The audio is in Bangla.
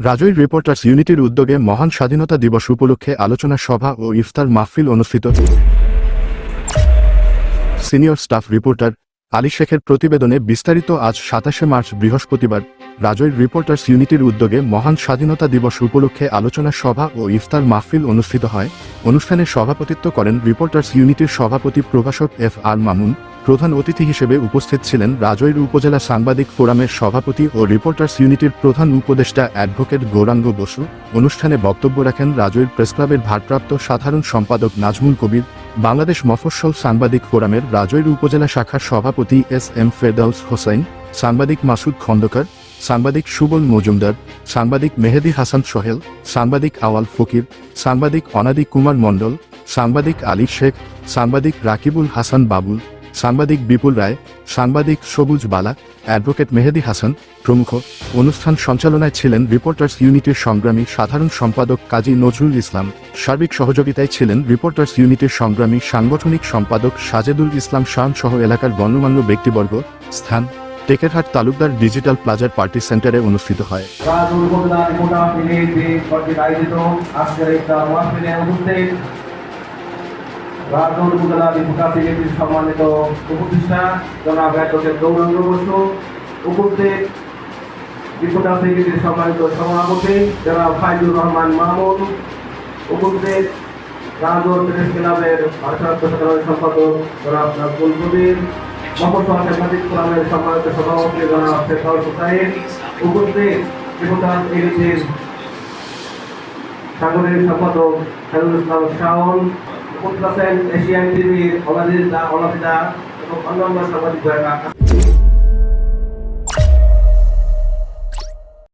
রাজৈর রিপোর্টার্স ইউনিটির উদ্যোগে মহান স্বাধীনতা দিবস উপলক্ষে আলোচনা সভা ও ইফতার মাহফিল অনুষ্ঠিত। সিনিয়র স্টাফ রিপোর্টার আলী শেখের প্রতিবেদনে বিস্তারিত আজ সাতাশে মার্চ বৃহস্পতিবার রাজৈর রিপোর্টার্স ইউনিটির উদ্যোগে মহান স্বাধীনতা দিবস উপলক্ষে আলোচনা সভা ও ইফতার মাহফিল অনুষ্ঠিত হয়। অনুষ্ঠানে সভাপতিত্ব করেন রিপোর্টার্স ইউনিটির সভাপতি প্রভাষক এফ আর মামুন। প্রধান অতিথি হিসেবে উপস্থিত ছিলেন রাজৈর উপজেলা সাংবাদিক ফোরামের সভাপতি ও রিপোর্টার্স ইউনিটির প্রধান উপদেষ্টা অ্যাডভোকেট গৌরাঙ্গ বসু। অনুষ্ঠানে বক্তব্য রাখেন রাজৈর প্রেসক্লাবের ভারপ্রাপ্ত সাধারণ সম্পাদক নাজমুল কবির, বাংলাদেশ মফস্বল সাংবাদিক ফোরামের রাজৈর উপজেলা শাখার সভাপতি এস এম ফেরদাউস হোসাইন সাংবাদিক মাসুদ খন্দকার, সাংবাদিক সুবল মজুমদার, সাংবাদিক মেহেদি হাসান সোহেল, সাংবাদিক আওয়াল ফকির, সাংবাদিক অনাদি কুমার মণ্ডল, সাংবাদিক আলী শেখ, সাংবাদিক রাকিবুল হাসান বাবুল সাংবাদিক বিপুল রায়, সাংবাদিক সবুজ বালা, অ্যাডভোকেট মেহেদি হাসান, প্রমুখ। অনুষ্ঠান সঞ্চালনায় ছিলেন রিপোর্টার্স ইউনিটির সংগ্রামী সাধারণ সম্পাদক কাজী নজরুল ইসলাম। সার্বিক সহযোগিতায় ছিলেন রিপোর্টার্স ইউনিটির সংগ্রামী সাংগঠনিক সম্পাদক সাজেদুল ইসলাম শান সহ এলাকার গণ্যমান্য ব্যক্তিবর্গ, স্থান, টেকেরহাট তালুকদার ডিজিটাল প্লাজার পার্টি সেন্টারে অনুষ্ঠিত হয় আজকের ইফতার মাহফিলে উপস্থিত রাজুল বদলা মোটা বিজেপির সম্মানিত উপদেষ্টা, জনাব অ্যাডভোকেট গৌরাঙ্গ বসু। উপস্থিত ত্রিপুরা বিজেপির সম্মানিত সভাপতি জনাব ফাইজুর রহমান মামুন। উপস্থিত রাজুল প্রেস ক্লাবের ভারপ্রাপ্ত সাধারণ সম্পাদক, জনাব নাজমুল কবির। মফস্বল সাংবাদিক ফোরামের সম্মানিত সভাপতি, জনাব শেখাউল হুসাইন। উপস্থিত ত্রিপুরা এডিসির সাংগঠনিক সম্পাদক খায়রুল ইসলাম শাওন। আছেন এশিয়ান টিভির অনাদিদা অনাদিদা এবং অন্যান্য সাংবাদিক